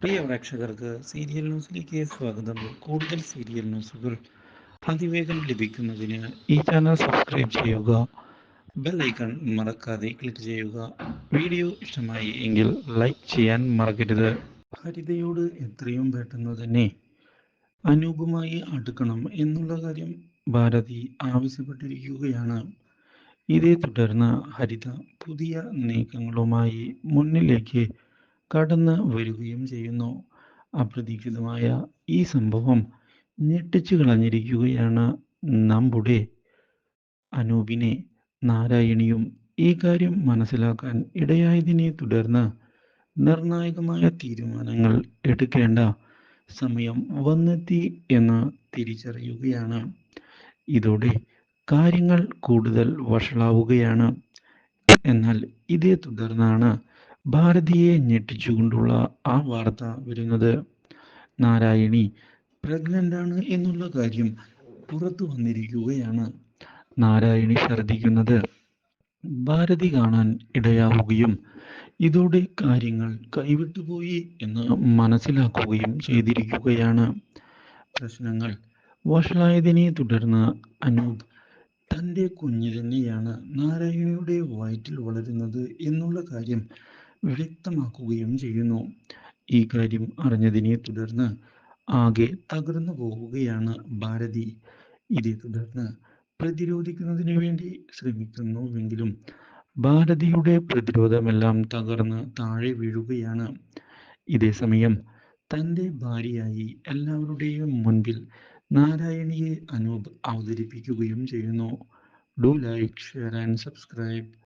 പ്രിയ പ്രേക്ഷകർക്ക് സീരിയൽ ന്യൂസിലേക്ക് സ്വാഗതം. കൂടുതൽ സീരിയൽ ന്യൂസുകൾ അതിവേഗം ലഭിക്കുന്നതിന് ഈ ചാനൽ സബ്സ്ക്രൈബ് ചെയ്യുക ബെൽ ഐക്കൺ മറക്കാതെ ക്ലിക്ക് ചെയ്യുക. വീഡിയോ ഇഷ്ടമായി എങ്കിൽ ലൈക്ക് ചെയ്യാൻ മറക്കരുത്. ഹരിതയോട് എത്രയും പെട്ടെന്ന് തന്നെ അനൂപുമായി അടുക്കണം എന്നുള്ള കാര്യം ഭാരതി ആവശ്യപ്പെട്ടിരിക്കുകയാണ്. ഇതേ തുടർന്ന് ഹരിത പുതിയ നീക്കങ്ങളുമായി മുന്നിലേക്ക് കടന്നു വരികയും ചെയ്യുന്നു. അപ്രതീക്ഷിതമായ ഈ സംഭവം ഞെട്ടിച്ചു കളഞ്ഞിരിക്കുകയാണ് നമ്മുടെ അനൂപിനെ. നാരായണിയും ഈ കാര്യം മനസ്സിലാക്കാൻ ഇടയായതിനെ തുടർന്ന് നിർണായകമായ തീരുമാനങ്ങൾ എടുക്കേണ്ട സമയം വന്നെത്തി എന്ന് തിരിച്ചറിയുകയാണ്. ഇതോടെ കാര്യങ്ങൾ കൂടുതൽ വഷളാവുകയാണ്. എന്നാൽ ഇതേ തുടർന്നാണ് ഭാരതിയെ ഞെട്ടിച്ചുകൊണ്ടുള്ള ആ വാർത്ത വരുന്നത് നാരായണി പ്രഗ്നന്റ് ആണ് എന്നുള്ള കാര്യം പുറത്തു വന്നിരിക്കുകയാണ്. നാരായണി ഛർദിക്കുന്നത് ഭാരതി കാണാൻ ഇടയാവുകയും ഇതോടെ കാര്യങ്ങൾ കൈവിട്ടുപോയി എന്ന് മനസ്സിലാക്കുകയും ചെയ്തിരിക്കുകയാണ്. പ്രശ്നങ്ങൾ വഷളായതിനെ തുടർന്ന് അനൂപ് തന്റെ കുഞ്ഞ് തന്നെയാണ് നാരായണിയുടെ വയറ്റിൽ വളരുന്നത് എന്നുള്ള കാര്യം വ്യക്തമാക്കുകയും ചെയ്യുന്നു. ഈ കാര്യം അറിഞ്ഞതിനെ തുടർന്ന് ആകെ തകർന്നു പോവുകയാണ് ഭാരതി. ഇതേ തുടർന്ന് പ്രതിരോധിക്കുന്നതിന് വേണ്ടി ശ്രമിക്കുന്നുവെങ്കിലും ഭാരതിയുടെ പ്രതിരോധമെല്ലാം തകർന്ന് താഴെ വീഴുകയാണ്. ഇതേ സമയം തന്റെ ഭാര്യയായി എല്ലാവരുടെയും മുൻപിൽ നാരായണിയെ അനൂപ് അവതരിപ്പിക്കുകയും ചെയ്യുന്നു. Do like share and subscribe.